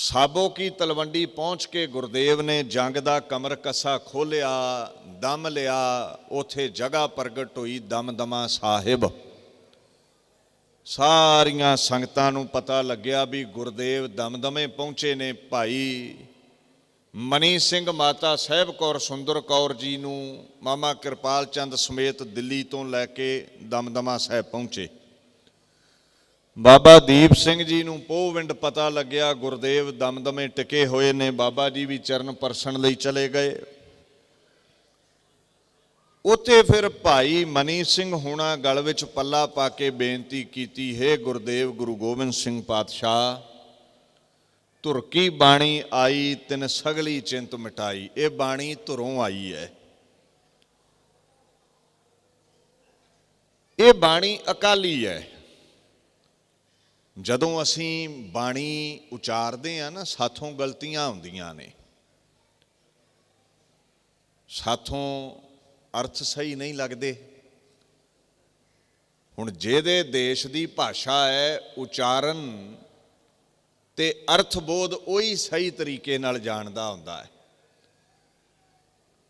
ਸਾਬੋ ਕੀ ਤਲਵੰਡੀ ਪਹੁੰਚ ਕੇ ਗੁਰਦੇਵ ਨੇ ਜੰਗ ਦਾ ਕਮਰ ਕੱਸਾ ਖੋਲਿਆ, ਦਮ ਲਿਆ, ਉਥੇ ਜਗ੍ਹਾ ਪ੍ਰਗਟ ਹੋਈ ਦਮਦਮਾ ਸਾਹਿਬ। ਸਾਰੀਆਂ ਸੰਗਤਾਂ ਨੂੰ ਪਤਾ ਲੱਗਿਆ ਵੀ ਗੁਰਦੇਵ ਦਮਦਮੇ ਪਹੁੰਚੇ ਨੇ ਭਾਈ ਮਨੀ ਸਿੰਘ ਮਾਤਾ ਸਾਹਿਬ ਕੌਰ ਸੁੰਦਰ ਕੌਰ ਜੀ ਨੂੰ ਮਾਮਾ ਕਿਰਪਾਲ ਚੰਦ ਸਮੇਤ ਦਿੱਲੀ ਤੋਂ ਲੈ ਕੇ ਦਮਦਮਾ ਸਾਹਿਬ ਪਹੁੰਚੇ। ਬਾਬਾ ਦੀਪ ਸਿੰਘ ਜੀ ਨੂੰ ਪੋਵਿੰਡ ਪਤਾ ਲੱਗਿਆ, ਗੁਰਦੇਵ ਦਮਦਮੇ ਟਿਕੇ ਹੋਏ ਨੇ, ਬਾਬਾ ਜੀ ਵੀ ਚਰਨ ਪਰਸਣ ਲਈ ਚਲੇ ਗਏ। ਉਤੇ ਫਿਰ ਭਾਈ ਮਨੀ ਸਿੰਘ ਹੋਣਾ ਗਲ ਵਿੱਚ ਪੱਲਾ ਪਾ ਕੇ ਬੇਨਤੀ ਕੀਤੀ, ਹੈ ਗੁਰਦੇਵ, ਗੁਰੂ ਗੋਬਿੰਦ ਸਿੰਘ ਪਾਤਸ਼ਾਹ ਧੁਰਕੀ ਬਾਣੀ ਆਈ, ਤਿਨ ਸਗਲੀ ਚਿੰਤ ਮਿਟਾਈ, ਇਹ ਬਾਣੀ ਧੁਰੋਂ ਆਈ ਹੈ। ਇਹ ਬਾਣੀ ਅਕਾਲੀ ਹੈ। ਜਦੋਂ ਅਸੀਂ ਬਾਣੀ ਉਚਾਰਦੇ ਆ ਨਾ, ਸਾਥੋਂ ਗਲਤੀਆਂ ਹੁੰਦੀਆਂ ਨੇ। ਸਾਥੋਂ ਅਰਥ ਸਹੀ ਨਹੀਂ ਲੱਗਦੇ। ਹੁਣ ਜਿਹਦੇ ਦੇਸ਼ ਦੀ ਭਾਸ਼ਾ ਹੈ, ਉਚਾਰਨ ਤੇ ਅਰਥ ਬੋਧ ਉਹੀ ਸਹੀ ਤਰੀਕੇ ਨਾਲ ਜਾਣਦਾ ਹੁੰਦਾ ਹੈ।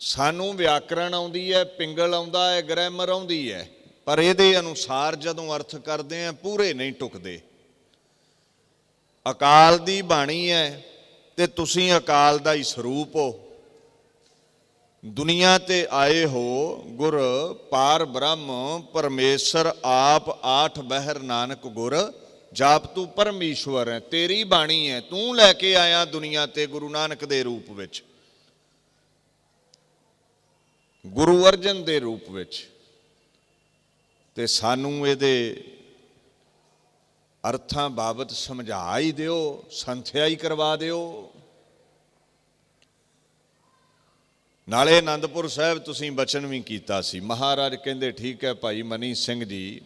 ਸਾਨੂੰ ਵਿਆਕਰਣ ਆਉਂਦੀ ਹੈ, ਪਿੰਗਲ ਆਉਂਦਾ ਹੈ, ਗ੍ਰਾਮਰ ਆਉਂਦੀ ਹੈ, ਪਰ ਇਹਦੇ ਅਨੁਸਾਰ ਜਦੋਂ ਅਰਥ ਕਰਦੇ ਆ ਪੂਰੇ ਨਹੀਂ ਟੁਕਦੇ। ਅਕਾਲ ਦੀ ਬਾਣੀ ਹੈ ਤੇ ਤੁਸੀਂ ਅਕਾਲ ਦਾ ਹੀ ਸਰੂਪ ਹੋ। ਦੁਨੀਆ ਤੇ ਆਏ ਹੋ ਗੁਰ ਪਾਰ ਬ੍ਰਹਮ, ਪਰਮੇਸ਼ਰ ਆਪ ਆਠ ਬਹਿਰ ਨਾਨਕ ਗੁਰ, ਜਾਪ ਤੂੰ ਪਰਮੇਸ਼ਵਰ ਹੈ, ਤੇਰੀ ਬਾਣੀ ਹੈ, ਤੂੰ ਲੈ ਕੇ ਆਇਆ ਦੁਨੀਆ ਤੇ ਗੁਰੂ ਨਾਨਕ ਦੇ ਰੂਪ ਵਿੱਚ। ਗੁਰੂ ਅਰਜਨ ਦੇ ਰੂਪ ਵਿੱਚ। ਤੇ ਸਾਨੂੰ ਇਹਦੇ ਅਰਥਾਂ ਬਾਬਤ ਸਮਝਾ ਹੀ ਦਿਓ ਸੰਥਿਆ ਹੀ ਕਰਵਾ ਦਿਓ। ਨਾਲੇ ਆਨੰਦਪੁਰ ਸਾਹਿਬ ਤੁਸੀਂ ਬਚਨ ਵੀ ਕੀਤਾ ਸੀ। ਮਹਾਰਾਜ ਕਹਿੰਦੇ, ਠੀਕ ਹੈ ਭਾਈ ਮਨੀ ਸਿੰਘ ਜੀ,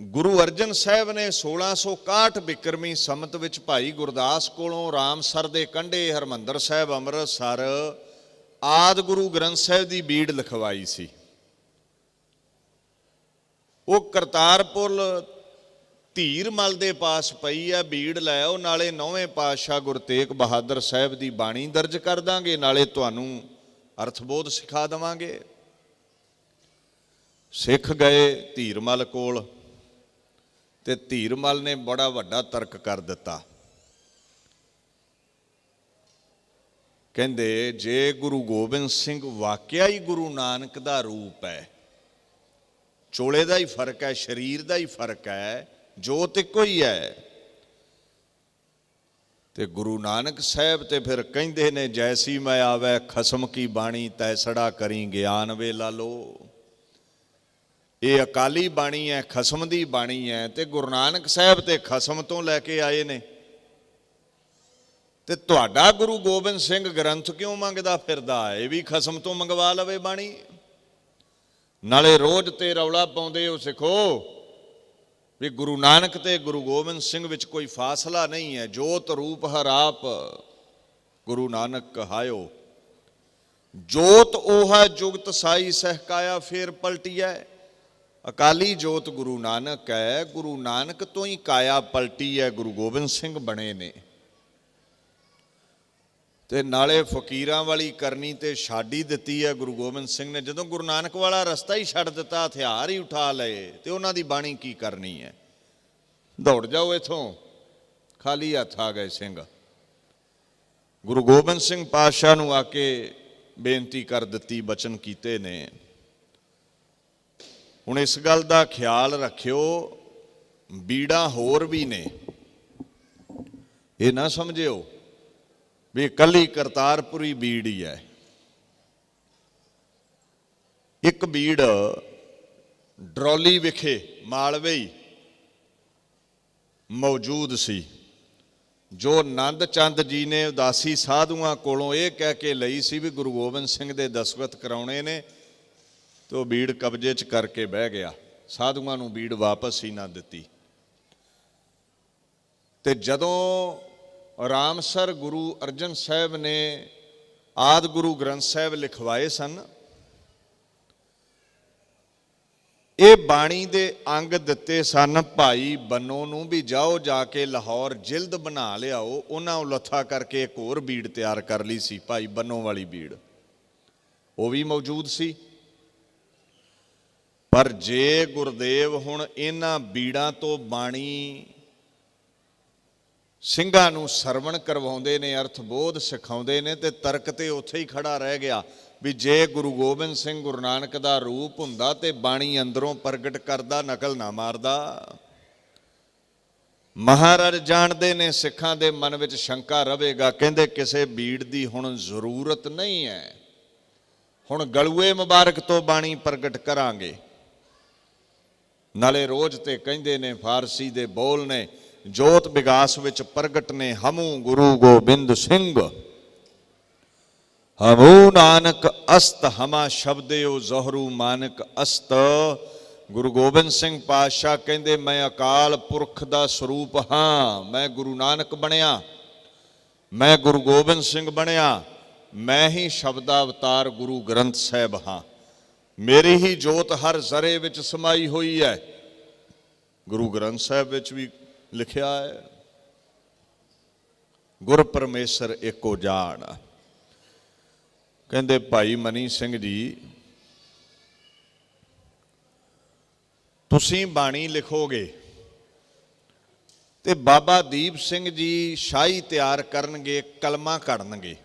ਗੁਰੂ ਅਰਜਨ ਸਾਹਿਬ ਨੇ 1661 ਬਿਕਰਮੀ ਸੰਮਤ ਵਿੱਚ ਭਾਈ ਗੁਰਦਾਸ ਕੋਲੋਂ ਰਾਮਸਰ ਦੇ ਕੰਢੇ ਹਰਮੰਦਰ ਸਾਹਿਬ ਅੰਮ੍ਰਿਤਸਰ ਆਦ ਗੁਰੂ ਗ੍ਰੰਥ ਸਾਹਿਬ ਦੀ ਬੀੜ ਲਿਖਵਾਈ ਸੀ। ਉਹ ਕਰਤਾਰਪੁਰ ਧੀਰਮਲ ਦੇ ਪਾਸ ਪਈ ਆ, ਬੀੜ ਲੈ ਉਹ ਨਾਲੇ ਨੌਵੇਂ ਪਾਤਸ਼ਾਹ ਗੁਰੂ ਤੇਗ ਬਹਾਦਰ ਸਾਹਿਬ ਦੀ ਬਾਣੀ ਦਰਜ ਕਰ ਦਾਂਗੇ, ਨਾਲੇ ਤੁਹਾਨੂੰ ਅਰਥਬੋਧ ਸਿਖਾ ਦਵਾਂਗੇ। ਸਿੱਖ ਗਏ ਧੀਰਮਲ ਕੋਲ ਤੇ ਧੀਰਮਲ ਨੇ ਬੜਾ ਵੱਡਾ ਤਰਕ ਕਰ ਦਿੱਤਾ। ਕਹਿੰਦੇ, ਜੇ ਗੁਰੂ ਗੋਬਿੰਦ ਸਿੰਘ ਵਾਕਿਆ ਹੀ ਗੁਰੂ ਨਾਨਕ ਦਾ ਰੂਪ ਹੈ ਚੋਲੇ ਦਾ ਹੀ ਫ਼ਰਕ ਹੈ, ਸਰੀਰ ਦਾ ਹੀ ਫ਼ਰਕ ਹੈ, ਜੋਤ ਇੱਕੋ ਹੀ ਹੈ। ਤੇ ਗੁਰੂ ਨਾਨਕ ਸਾਹਿਬ ਤੇ ਫਿਰ ਕਹਿੰਦੇ ਨੇ, ਜੈਸੀ ਮੈਂ ਆਵੇ, ਖਸਮ ਕੀ ਬਾਣੀ ਤੈਸੜਾ ਕਰੀ ਗਿਆਨ ਵੇ ਲਾਲੋ ਇਹ ਅਕਾਲੀ ਬਾਣੀ ਹੈ, ਖਸਮ ਦੀ ਬਾਣੀ ਹੈ, ਤੇ ਗੁਰੂ ਨਾਨਕ ਸਾਹਿਬ ਤੇ ਖਸਮ ਤੋਂ ਲੈ ਕੇ ਆਏ ਨੇ। ਤੇ ਤੁਹਾਡਾ ਗੁਰੂ ਗੋਬਿੰਦ ਸਿੰਘ ਗ੍ਰੰਥ ਕਿਉਂ ਮੰਗਦਾ ਫਿਰਦਾ? ਇਹ ਵੀ ਖਸਮ ਤੋਂ ਮੰਗਵਾ ਲਵੇ ਬਾਣੀ। ਨਾਲੇ ਰੋਜ਼ ਤੇ ਰੌਲਾ ਪਾਉਂਦੇ ਹੋ ਸਿੱਖੋ ਵੀ ਗੁਰੂ ਨਾਨਕ ਤੇ ਗੁਰੂ ਗੋਬਿੰਦ ਸਿੰਘ ਵਿੱਚ ਕੋਈ ਫਾਸਲਾ ਨਹੀਂ ਹੈ। ਜੋਤ ਰੂਪ ਹਰਾਪ ਗੁਰੂ ਨਾਨਕ ਕਹਾਇਓ ਜੋਤ ਉਹ ਹੈ ਜੁਗਤ ਸਾਈ ਸਹਿਕਾਇਆ ਫੇਰ ਪਲਟੀਐ। ਅਕਾਲੀ ਜੋਤ ਗੁਰੂ ਨਾਨਕ ਹੈ, ਗੁਰੂ ਨਾਨਕ ਤੋਂ ਹੀ ਕਾਇਆ ਪਲਟੀ ਹੈ ਗੁਰੂ ਗੋਬਿੰਦ ਸਿੰਘ ਬਣੇ ਨੇ। ਤੇ ਨਾਲੇ ਫਕੀਰਾਂ ਵਾਲੀ ਕਰਨੀ ਤੇ ਛਾੜੀ ਦਿੱਤੀ ਹੈ ਗੁਰੂ ਗੋਬਿੰਦ ਸਿੰਘ ਨੇ। ਜਦੋਂ ਗੁਰੂ ਨਾਨਕ ਵਾਲਾ ਰਸਤਾ ਹੀ ਛੱਡ ਦਿੱਤਾ, ਹਥਿਆਰ ਹੀ ਉਠਾ ਲਏ, ਤੇ ਉਹਨਾਂ ਦੀ ਬਾਣੀ ਕੀ ਕਰਨੀ ਹੈ? ਦੌੜ ਜਾਓ ਇਥੋਂ। ਖਾਲੀ ਹੱਥ ਆ ਗਏ ਸਿੰਘ। ਗੁਰੂ ਗੋਬਿੰਦ ਸਿੰਘ ਪਾਤਸ਼ਾਹ ਨੂੰ ਆ ਕੇ ਬੇਨਤੀ ਕਰ ਦਿੱਤੀ, ਬਚਨ ਕੀਤੇ ਨੇ। ਹੁਣ ਇਸ ਗੱਲ ਦਾ ਖਿਆਲ ਰੱਖਿਓ, ਬੀੜਾ ਹੋਰ ਵੀ ਨੇ। ਇਹ ਨਾ ਸਮਝਿਓ ਵੀ ਕੱਲੀ ਕਰਤਾਰਪੁਰੀ ਬੀੜ ਹੀ ਹੈ। ਇੱਕ ਬੀੜ ਡਰੋਲੀ ਵਿਖੇ ਮਾਲਵੇ ਹੀ ਮੌਜੂਦ ਸੀ, ਜੋ ਆਨੰਦ ਚੰਦ ਜੀ ਨੇ ਉਦਾਸੀ ਸਾਧੂਆਂ ਕੋਲੋਂ ਇਹ ਕਹਿ ਕੇ ਲਈ ਸੀ ਵੀ ਗੁਰੂ ਗੋਬਿੰਦ ਸਿੰਘ ਦੇ ਦਸਖਤ ਕਰਾਉਣੇ ਨੇ ਤੇ ਉਹ ਬੀੜ ਕਬਜ਼ੇ 'ਚ ਕਰਕੇ ਬਹਿ ਗਿਆ। ਸਾਧੂਆਂ ਨੂੰ ਬੀੜ ਵਾਪਸ ਹੀ ਨਾ ਦਿੱਤੀ। ਤੇ ਜਦੋਂ ਰਾਮਸਰ ਗੁਰੂ ਅਰਜਨ ਸਾਹਿਬ ਨੇ ਆਦ ਗੁਰੂ ਗ੍ਰੰਥ ਸਾਹਿਬ ਲਿਖਵਾਏ ਸਨ। ਇਹ ਬਾਣੀ ਦੇ ਅੰਗ ਦਿੱਤੇ ਸਨ, ਭਾਈ ਬੰਨੋ ਨੂੰ ਵੀ ਜਾਓ, ਜਾ ਕੇ ਲਾਹੌਰ ਜਿਲਦ ਬਣਾ ਲਿਆਓ। ਉਹਨਾਂ ਨੂੰ ਲੱਥਾ ਕਰਕੇ ਇੱਕ ਹੋਰ ਬੀੜ ਤਿਆਰ ਕਰ ਲਈ ਸੀ, ਭਾਈ ਬੰਨੋ ਵਾਲੀ ਬੀੜ। ਉਹ ਵੀ ਮੌਜੂਦ ਸੀ। ਪਰ ਜੇ ਗੁਰਦੇਵ ਹੁਣ ਇਹਨਾਂ ਬੀੜਾਂ ਤੋਂ ਬਾਣੀ ਸਿੰਘਾਂ ਨੂੰ ਸਰਵਣ ਕਰਵਾਉਂਦੇ ਨੇ, ਅਰਥ ਬੋਧ ਸਿਖਾਉਂਦੇ ਨੇ ਤੇ ਤਰਕ ਤੇ ਉੱਥੇ ਹੀ ਖੜਾ ਰਹਿ ਗਿਆ ਵੀ ਜੇ ਗੁਰੂ ਗੋਬਿੰਦ ਸਿੰਘ ਗੁਰੂ ਨਾਨਕ ਦਾ ਰੂਪ ਹੁੰਦਾ ਤੇ ਬਾਣੀ ਅੰਦਰੋਂ ਪ੍ਰਗਟ ਕਰਦਾ, ਨਕਲ ਨਾ ਮਾਰਦਾ। ਮਹਾਰਾਜ ਜਾਣਦੇ ਨੇ, ਸਿੱਖਾਂ ਦੇ ਮਨ ਵਿੱਚ ਸ਼ੰਕਾ ਰਹੇਗਾ, ਕਹਿੰਦੇ ਕਿਸੇ ਬੀੜ ਦੀ ਹੁਣ ਜ਼ਰੂਰਤ ਨਹੀਂ ਹੈ। ਹੁਣ ਗਲੂਏ ਮੁਬਾਰਕ ਤੋਂ ਬਾਣੀ ਪ੍ਰਗਟ ਕਰਾਂਗੇ। ਨਾਲੇ ਰੋਜ਼ ਤੇ ਕਹਿੰਦੇ ਨੇ, ਫਾਰਸੀ ਦੇ ਬੋਲ ਨੇ ਜੋਤ ਵਿਗਾਸ ਵਿੱਚ ਪ੍ਰਗਟ ਨੇ ਹਮੂ ਗੁਰੂ ਗੋਬਿੰਦ ਸਿੰਘ। ਹਮੂ ਨਾਨਕ ਅਸਤ, ਹਮਾ ਸ਼ਬਦਿਓ ਜ਼ਹਰੂ ਮਾਨਕ ਅਸਤ। ਗੁਰੂ ਗੋਬਿੰਦ ਸਿੰਘ ਪਾਤਸ਼ਾਹ ਕਹਿੰਦੇ, ਮੈਂ ਅਕਾਲ ਪੁਰਖ ਦਾ ਸਰੂਪ ਹਾਂ, ਮੈਂ ਗੁਰੂ ਨਾਨਕ ਬਣਿਆ। ਮੈਂ ਗੁਰੂ ਗੋਬਿੰਦ ਸਿੰਘ ਬਣਿਆ, ਮੈਂ ਹੀ ਸ਼ਬਦਾ ਅਵਤਾਰ ਗੁਰੂ ਗ੍ਰੰਥ ਸਾਹਿਬ ਹਾਂ। ਮੇਰੀ ਹੀ ਜੋਤ ਹਰ ਜ਼ਰੇ ਵਿੱਚ ਸਮਾਈ ਹੋਈ ਹੈ। ਗੁਰੂ ਗ੍ਰੰਥ ਸਾਹਿਬ ਵਿੱਚ ਵੀ ਲਿਖਿਆ ਹੈ, ਗੁਰ ਪਰਮੇਸ਼ਰ ਏਕੋ ਜਾਣ। ਕਹਿੰਦੇ, ਭਾਈ ਮਨੀ ਸਿੰਘ ਜੀ, ਤੁਸੀਂ ਬਾਣੀ ਲਿਖੋਗੇ ਤੇ ਬਾਬਾ ਦੀਪ ਸਿੰਘ ਜੀ ਸ਼ਾਹੀ ਤਿਆਰ ਕਰਨਗੇ, ਕਲਮਾ ਕੱਢਣਗੇ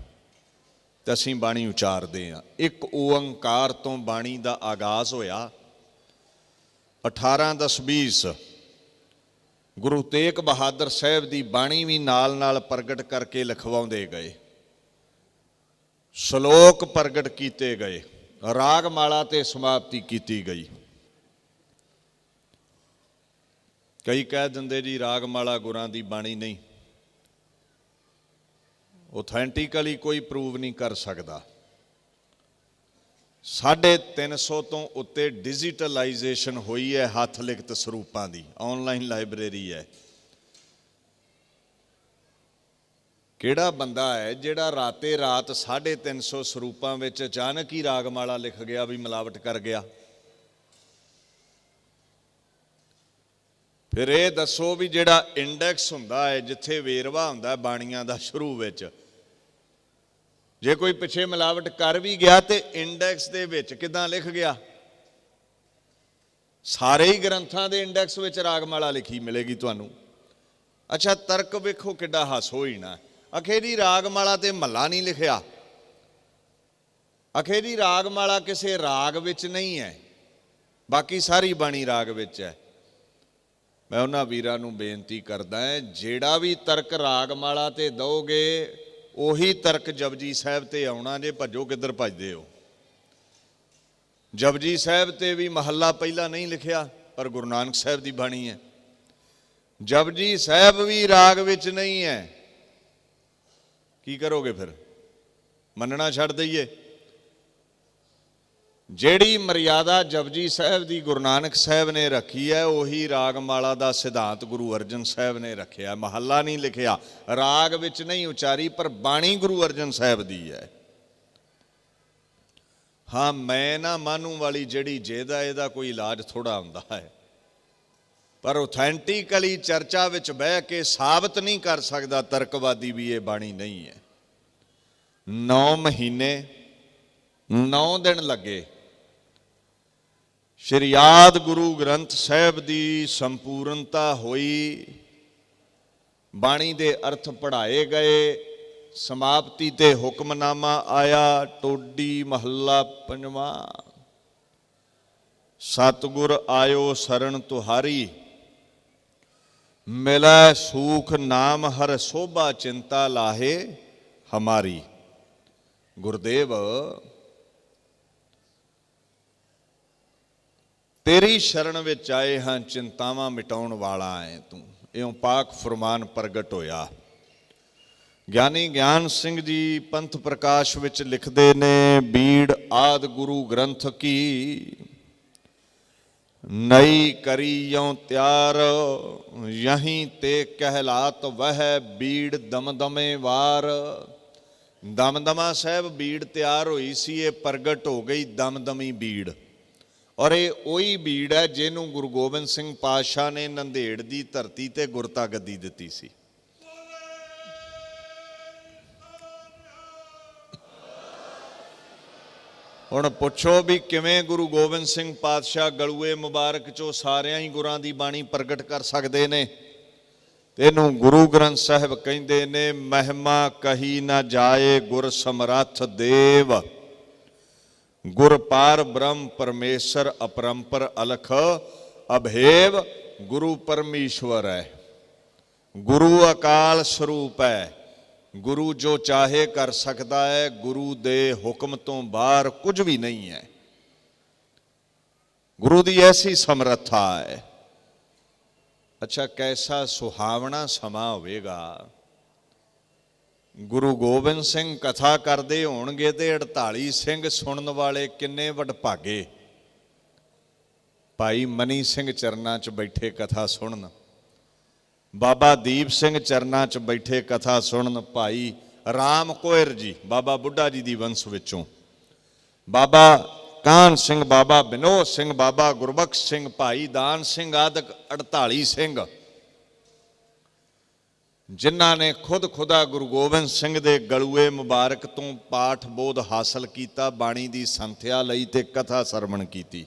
ਤੇ ਅਸੀਂ ਬਾਣੀ ਉਚਾਰਦੇ ਹਾਂ। ਇੱਕ ਓੰਕਾਰ ਤੋਂ ਬਾਣੀ ਦਾ ਆਗਾਜ਼ ਹੋਇਆ। 18 10 20 ਗੁਰੂ ਤੇਗ ਬਹਾਦਰ ਸਾਹਿਬ ਦੀ ਬਾਣੀ ਵੀ ਨਾਲ ਨਾਲ ਪ੍ਰਗਟ ਕਰਕੇ ਲਿਖਵਾਉਂਦੇ ਗਏ। ਸ਼ਲੋਕ ਪ੍ਰਗਟ ਕੀਤੇ ਗਏ। ਰਾਗ ਮਾਲਾ ਤੇ ਸਮਾਪਤੀ ਕੀਤੀ ਗਈ। ਕਈ ਕਹਿ ਦਿੰਦੇ ਜੀ ਰਾਗ ਮਾਲਾ ਗੁਰਾਂ ਦੀ ਬਾਣੀ ਨਹੀਂ। ਆਥੈਂਟਿਕਲੀ ਕੋਈ ਪ੍ਰੂਵ ਨਹੀਂ ਕਰ ਸਕਦਾ। 350 ਤੋਂ ਉੱਤੇ ਡਿਜੀਟਲਾਈਜੇਸ਼ਨ ਹੋਈ ਹੈ ਹੱਥ ਲਿਖਤ ਸਰੂਪਾਂ ਦੀ। ਆਨਲਾਈਨ ਲਾਇਬ੍ਰੇਰੀ ਹੈ। ਕਿਹੜਾ ਬੰਦਾ ਹੈ ਜਿਹੜਾ ਰਾਤੇ ਰਾਤ 350 ਸਰੂਪਾਂ ਵਿੱਚ ਅਚਾਨਕ ਹੀ ਰਾਗਮਾਲਾ ਲਿਖ ਗਿਆ ਵੀ ਮਿਲਾਵਟ ਕਰ ਗਿਆ? ਫਿਰ ਇਹ ਦੱਸੋ ਵੀ ਜਿਹੜਾ ਇੰਡੈਕਸ ਹੁੰਦਾ ਹੈ, ਜਿੱਥੇ ਵੇਰਵਾ ਹੁੰਦਾ ਹੈ ਬਾਣੀਆਂ ਦਾ ਸ਼ੁਰੂ ਵਿੱਚ ਜੇ ਕੋਈ ਪਿੱਛੇ ਮਿਲਾਵਟ ਕਰ ਵੀ ਗਿਆ ਤੇ ਇੰਡੈਕਸ ਦੇ ਵਿੱਚ ਕਿਦਾਂ ਲਿਖ ਗਿਆ? ਸਾਰੇ ਹੀ ਗ੍ਰੰਥਾਂ ਦੇ ਇੰਡੈਕਸ ਵਿੱਚ ਰਾਗਮਾਲਾ ਲਿਖੀ ਮਿਲੇਗੀ ਤੁਹਾਨੂੰ। ਅੱਛਾ, ਤਰਕ ਵੇਖੋ ਕਿੱਡਾ ਹੱਸ ਹੋਈ ਨਾ ਅਖੇਰੀ ਰਾਗਮਾਲਾ ਤੇ ਮਹੱਲਾ ਨਹੀਂ ਲਿਖਿਆ। ਅਖੇਰੀ ਰਾਗਮਾਲਾ ਕਿਸੇ ਰਾਗ ਵਿੱਚ ਨਹੀਂ ਹੈ। ਬਾਕੀ ਸਾਰੀ ਬਾਣੀ ਰਾਗ ਵਿੱਚ ਹੈ। ਮੈਂ ਉਹਨਾਂ ਵੀਰਾਂ ਨੂੰ ਬੇਨਤੀ ਕਰਦਾ ਜਿਹੜਾ ਵੀ ਤਰਕ ਰਾਗਮਾਲਾ ਤੇ ਦੋਗੇ ਉਹੀ ਤਰਕ ਜਪਜੀ ਸਾਹਿਬ ਤੇ ਆਉਣਾ ਜੇ ਭੱਜੋ ਕਿੱਧਰ ਭੱਜਦੇ ਹੋ। ਜਪਜੀ ਸਾਹਿਬ ਤੇ ਵੀ ਮਹੱਲਾ ਪਹਿਲਾਂ ਨਹੀਂ ਲਿਖਿਆ, ਪਰ ਗੁਰੂ ਨਾਨਕ ਸਾਹਿਬ ਦੀ ਬਾਣੀ ਹੈ। ਜਪਜੀ ਸਾਹਿਬ ਵੀ ਰਾਗ ਵਿੱਚ ਨਹੀਂ ਹੈ। ਕੀ ਕਰੋਗੇ ਫਿਰ? ਮੰਨਣਾ ਛੱਡ ਦਈਏ। ਜਿਹੜੀ ਮਰਿਆਦਾ ਜਪਜੀ ਸਾਹਿਬ ਦੀ ਗੁਰੂ ਨਾਨਕ ਸਾਹਿਬ ਨੇ ਰੱਖੀ ਹੈ, ਉਹੀ ਰਾਗਮਾਲਾ ਦਾ ਸਿਧਾਂਤ ਗੁਰੂ ਅਰਜਨ ਸਾਹਿਬ ਨੇ ਰੱਖਿਆ। ਮਹੱਲਾ ਨਹੀਂ ਲਿਖਿਆ, ਰਾਗ ਵਿੱਚ ਨਹੀਂ ਉਚਾਰੀ, ਪਰ ਬਾਣੀ ਗੁਰੂ ਅਰਜਨ ਸਾਹਿਬ ਦੀ ਹੈ। ਹਾਂ, ਮੈਂ ਨਾ ਮਾਨੂ ਵਾਲੀ ਜਿਹੜੀ ਜਿਹਦਾ ਇਹਦਾ ਕੋਈ ਇਲਾਜ ਥੋੜਾ ਹੁੰਦਾ ਹੈ। ਪਰ ਆਥੈਂਟਿਕਲੀ ਚਰਚਾ ਵਿੱਚ ਬਹਿ ਕੇ ਸਾਬਤ ਨਹੀਂ ਕਰ ਸਕਦਾ, ਤਰਕਵਾਦੀ ਵੀ ਇਹ ਬਾਣੀ ਨਹੀਂ ਹੈ। 9 ਮਹੀਨੇ 9 ਦਿਨ ਲੱਗੇ। ਸ਼੍ਰੀ ਆਦ ਗੁਰੂ ਗ੍ਰੰਥ ਸਾਹਿਬ ਦੀ ਸੰਪੂਰਨਤਾ ਹੋਈ। ਬਾਣੀ ਦੇ ਅਰਥ ਪੜ੍ਹਾਏ ਗਏ। ਸਮਾਪਤੀ ਤੇ ਹੁਕਮਨਾਮਾ ਆਇਆ, ਟੋਡੀ ਮਹੱਲਾ ਪੰਜਵਾਂ। ਸਤਗੁਰ ਆਇਓ ਸਰਣ ਤੁਹਾਰੀ। ਮਿਲੈ ਸੂਖ ਨਾਮ ਹਰ ਸੋਭਾ ਚਿੰਤਾ ਲਾਹੇ ਹਮਾਰੀ। ਗੁਰਦੇਵ ਤੇਰੀ ਸ਼ਰਨ ਵਿੱਚ ਆਏ ਹਾਂ, ਚਿੰਤਾਵਾਂ ਮਿਟਾਉਣ ਵਾਲਾ ਹੈ ਤੂੰ। ਇਉਂ ਪਾਕ ਫਰਮਾਨ ਪ੍ਰਗਟ ਹੋਇਆ। ਗਿਆਨੀ ਗਿਆਨ ਸਿੰਘ ਜੀ ਪੰਥ ਪ੍ਰਕਾਸ਼ ਵਿੱਚ ਲਿਖਦੇ ਨੇ, ਬੀੜ ਆਦ ਗੁਰੂ ਗ੍ਰੰਥ ਕੀ। ਨਈ ਕਰੀਯੋਂ ਤਿਆਰ, ਯਹੀਂ ਤੇ ਕਹਿਲਾਤ ਵਹਿ ਬੀੜ ਦਮਦਮੇ ਵਾਰ। ਦਮਦਮਾ ਸਾਹਿਬ ਬੀੜ ਤਿਆਰ ਹੋਈ ਸੀ, ਇਹ ਪ੍ਰਗਟ ਹੋ ਗਈ ਦਮਦਮੀ ਬੀੜ। ਔਰ ਇਹ ਉਹੀ ਬੀੜ ਹੈ ਜਿਹਨੂੰ ਗੁਰੂ ਗੋਬਿੰਦ ਸਿੰਘ ਪਾਤਸ਼ਾਹ ਨੇ ਨੰਦੇੜ ਦੀ ਧਰਤੀ ਤੇ ਗੁਰਤਾ ਗੱਦੀ ਦਿੱਤੀ ਸੀ। ਹੁਣ ਪੁੱਛੋ ਵੀ ਕਿਵੇਂ ਗੁਰੂ ਗੋਬਿੰਦ ਸਿੰਘ ਪਾਤਸ਼ਾਹ ਗਲੂਏ ਮੁਬਾਰਕ ਚੋਂ ਸਾਰਿਆਂ ਹੀ ਗੁਰਾਂ ਦੀ ਬਾਣੀ ਪ੍ਰਗਟ ਕਰ ਸਕਦੇ ਨੇ? ਤੈਨੂੰ ਗੁਰੂ ਗ੍ਰੰਥ ਸਾਹਿਬ ਕਹਿੰਦੇ ਨੇ, ਮਹਿਮਾ ਕਹੀ ਨਾ ਜਾਏ ਗੁਰ ਸਮਰੱਥ ਦੇਵ। ਗੁਰ ਪਾਰ ਬ੍ਰਹਮ ਪਰਮੇਸ਼ਰ ਅਪਰੰਪਰ ਅਲਖ ਅਭੇਵ ਗੁਰੂ ਪਰਮੇਸ਼ਵਰ ਹੈ। ਗੁਰੂ ਅਕਾਲ ਸਰੂਪ ਹੈ। ਗੁਰੂ ਜੋ ਚਾਹੇ ਕਰ ਸਕਦਾ ਹੈ, ਗੁਰੂ ਦੇ ਹੁਕਮ ਤੋਂ ਬਾਹਰ ਕੁਝ ਵੀ ਨਹੀਂ ਹੈ। ਗੁਰੂ ਦੀ ਐਸੀ ਸਮਰੱਥਾ ਹੈ। ਅੱਛਾ, ਕੈਸਾ ਸੁਹਾਵਣਾ ਸਮਾਂ ਹੋਵੇਗਾ। ਗੁਰੂ ਗੋਬਿੰਦ ਸਿੰਘ ਕਥਾ ਕਰਦੇ ਹੋਣਗੇ ਤੇ 48 ਸਿੰਘ ਸੁਣਨ ਵਾਲੇ ਕਿੰਨੇ ਵਡਭਾਗੇ? ਭਾਈ ਮਨੀ ਸਿੰਘ ਚਰਨਾਂ 'ਚ ਬੈਠੇ ਕਥਾ ਸੁਣਨ, ਬਾਬਾ ਦੀਪ ਸਿੰਘ ਚਰਨਾਂ 'ਚ ਬੈਠੇ ਕਥਾ ਸੁਣਨ, ਭਾਈ ਰਾਮ ਕੋਇਰ ਜੀ, ਬਾਬਾ ਬੁੱਢਾ ਜੀ ਦੀ ਵੰਸ਼ ਵਿੱਚੋਂ। ਬਾਬਾ ਕਾਨ ਸਿੰਘ, ਬਾਬਾ ਬਿਨੋਦ ਸਿੰਘ, ਬਾਬਾ ਗੁਰਬਖਸ਼ ਸਿੰਘ, ਭਾਈ ਦਾਨ ਸਿੰਘ ਆਦਿਕ 48 ਸਿੰਘ ਜਿਨ੍ਹਾਂ ਨੇ ਖੁਦ ਖੁਦਾ ਗੁਰੂ ਗੋਬਿੰਦ ਸਿੰਘ ਦੇ ਗਲੂਏ ਮੁਬਾਰਕ ਤੋਂ ਪਾਠ ਬੋਧ ਹਾਸਲ ਕੀਤਾ, ਬਾਣੀ ਦੀ ਸੰਥਿਆ ਲਈ ਤੇ ਕਥਾ ਸਰਵਣ ਕੀਤੀ।